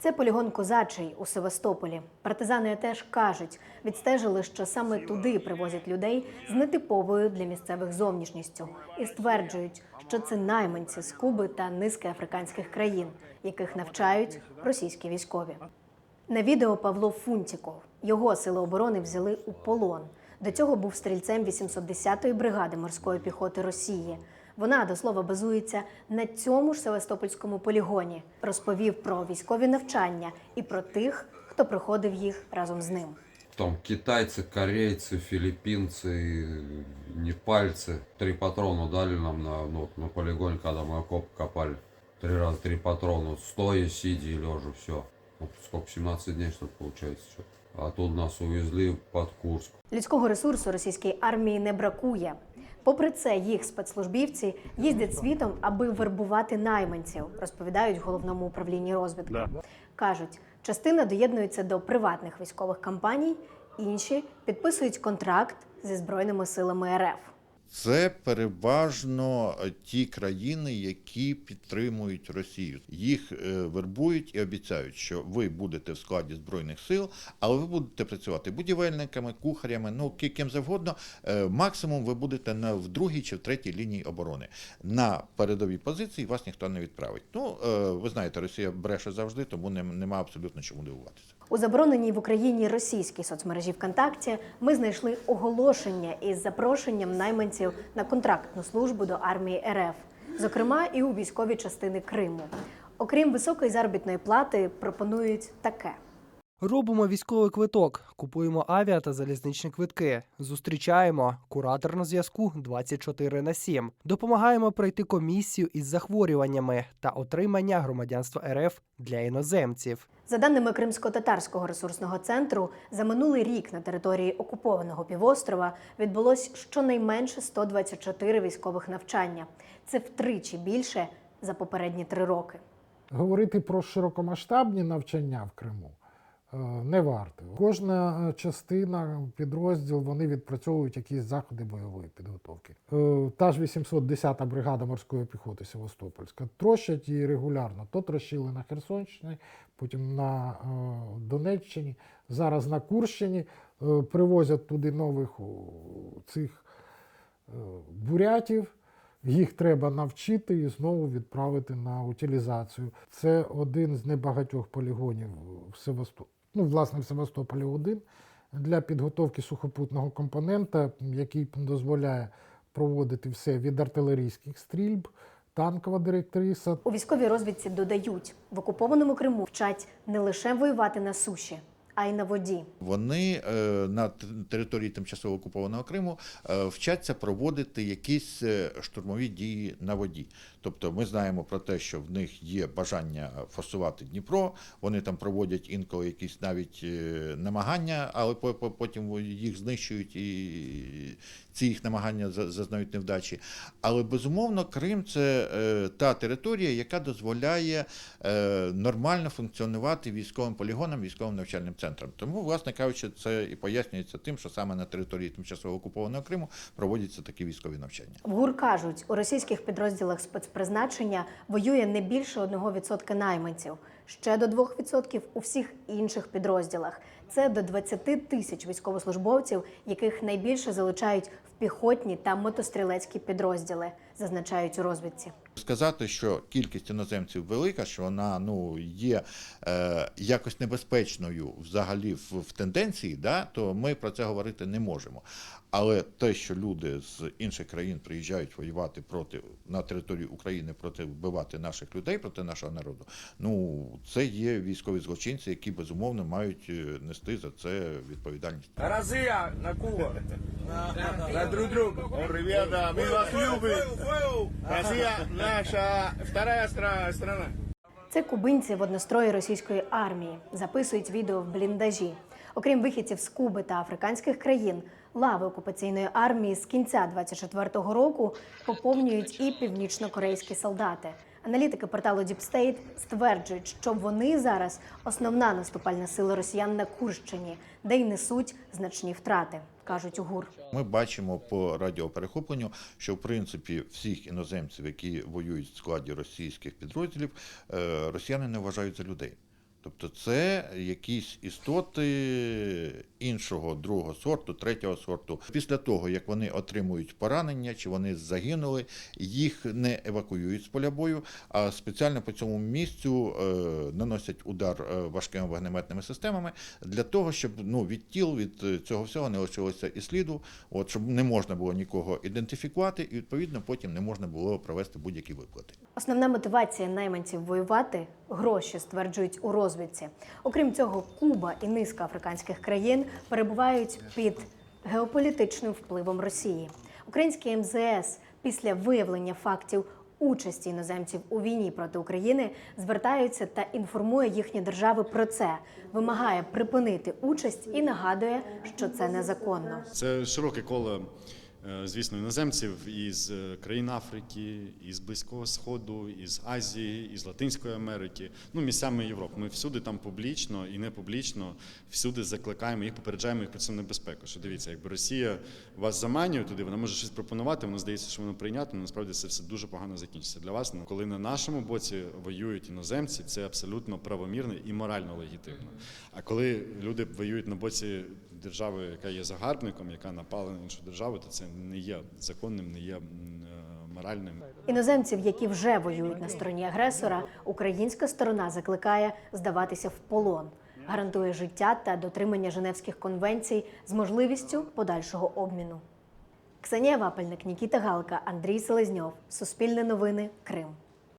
Це полігон Козачий у Севастополі. Партизани теж кажуть, відстежили, що саме туди привозять людей з нетиповою для місцевих зовнішністю, і стверджують, що це найманці з Куби та низки африканських країн, яких навчають російські військові. На відео Павло Фунтіков. Його сили оборони взяли у полон. До цього був стрільцем 810-ї бригади морської піхоти Росії. Вона до слова базується на цьому ж Севастопольському полігоні. Розповів про військові навчання і про тих, хто проходив їх разом з ним. Там китайцы, корейцы, филиппинцы, непальцы. Три патрона дали нам на, ну, вот на полигоне, когда мы окоп копали. Три раза три патрона, вот стоя, сидя и лежа, все. Вот сколько, 17 дней, что ли, получается, что А тут нас увезли под Курск. Людського ресурсу російській армії не бракує. Попри це, їх спецслужбівці їздять світом, аби вербувати найманців, розповідають в головному управлінні розвідки. Кажуть, частина доєднується до приватних військових компаній, інші підписують контракт зі збройними силами РФ. Це переважно е, ті країни, які підтримують Росію. Їх е, вербують і обіцяють, що ви будете в складі збройних сил, але ви будете працювати будівельниками, кухарями, ну ким завгодно. Е, Максимум ви будете на в другій чи в третій лінії оборони. На передовій позиції вас ніхто не відправить. Ну ви знаєте, Росія бреше завжди, тому нем- нема абсолютно чому дивуватися. У забороненій в Україні російській соцмережі ВКонтакті ми знайшли оголошення із запрошенням найманців на контрактну службу до армії РФ, зокрема і у військові частини Криму. Окрім високої заробітної плати, пропонують таке. Робимо військовий квиток, купуємо авіа та залізничні квитки, зустрічаємо куратор на зв'язку 24 на 7, допомагаємо пройти комісію із захворюваннями та отримання громадянства РФ для іноземців. За даними Кримсько-татарського ресурсного центру, за минулий рік на території окупованого півострова відбулось щонайменше 124 військових навчання. Це втричі більше за попередні три роки. Говорити про широкомасштабні навчання в Криму не варто. Кожна е, частина, підрозділ, вони відпрацьовують якісь заходи бойової підготовки. Е, Та ж 810-та бригада морської піхоти Севастопольська трощать її регулярно. То трощили на Херсонщині, потім на е, Донеччині, зараз на Курщині. Е, Привозять туди нових цих е, бурятів. Їх треба навчити і знову відправити на утилізацію. Це один з небагатьох полігонів в Севастополі. Ну, власне, в Севастополі один для підготовки сухопутного компонента, який дозволяє проводити все від артилерійських стрільб, танкова директриса, У військовій розвідці додають, в окупованому Криму вчать не лише воювати на суші, а й на воді. Вони е, на території тимчасово окупованого Криму е, вчаться проводити якісь е, штурмові дії на воді. Тобто ми знаємо про те, що в них є бажання форсувати Дніпро. Вони там проводять інколи якісь навіть намагання, але по- по- потім їх знищують і ці їх намагання зазнають невдачі. Але безумовно, Крим це та територія, яка дозволяє нормально функціонувати військовим полігонам, військовим навчальним центрам. Тому, власне кажучи, це і пояснюється тим, що саме на території тимчасово окупованого Криму проводяться такі військові навчання. В ГУР кажуть, у російських підрозділах спецпризначення воює не більше 1% найманців, ще до 2% у всіх інших підрозділах. Це до 20 тисяч військовослужбовців, яких найбільше залучають в піхотні та мотострілецькі підрозділи, зазначають у розвідці. Сказати, що кількість іноземців велика, що вона ну є е, якось небезпечною взагалі в, в тенденції, да, то ми про це говорити не можемо. Але те, що люди з інших країн приїжджають воювати проти на територію України проти вбивати наших людей, проти нашого народу, ну це є військові злочинці, які безумовно мають е, нести за це відповідальність. Россия на Кубу. За друг друга. Ребята, мы вас любим. Россия наша вторая страна. Це кубинці в однострої російської армії записують відео в бліндажі. Окрім вихідців з Куби та африканських країн, лави окупаційної армії з кінця 24-го року поповнюють і північно-корейські солдати. Аналітики порталу Deep State стверджують, що вони зараз основна наступальна сила росіян на Курщині, де й несуть значні втрати, кажуть у ГУР. Ми бачимо по радіоперехопленню, що в принципі всіх іноземців, які воюють в складі російських підрозділів, е, росіяни не вважають за людей. Тобто це якісь істоти іншого, другого сорту, третього сорту. Після того, як вони отримують поранення чи вони загинули, їх не евакуюють з поля бою, а спеціально по цьому місцю е, наносять удар е, важкими вогнеметними системами для того, щоб ну, від тіл, від е, цього всього не лишилося і сліду, от, щоб не можна було нікого ідентифікувати, і відповідно потім не можна було провести будь-які виплати. Основна мотивація найманців воювати гроші, стверджують у розвідці. Окрім цього, Куба і низка африканських країн перебувають під геополітичним впливом Росії. Український МЗС після виявлення фактів участі іноземців у війні проти України звертаються та інформує їхні держави про це, вимагає припинити участь і нагадує, що це незаконно. Це широке коло, звісно, іноземців із е, країн Африки, із Близького Сходу, із Азії, із Латинської Америки, ну місцями Європи. Ми всюди там публічно і не публічно, всюди закликаємо їх, попереджаємо їх про цю небезпеку. Що дивіться, якби Росія вас заманює туди, вона може щось пропонувати, воно здається, що воно прийнято, але насправді це все дуже погано закінчиться для вас. Ну, Коли на нашому боці воюють іноземці, це абсолютно правомірно і морально легітимно. А коли люди воюють на боці держави, яка є загарбником, яка напала на іншу державу, то це не є законним, не є е, моральним. Іноземців, які вже воюють на стороні агресора, українська сторона закликає здаватися в полон, гарантує життя та дотримання Женевських конвенцій з можливістю подальшого обміну. Ксенія Вапельник, Нікіта Галка, Андрій Селезньов. Суспільне новини. Крим.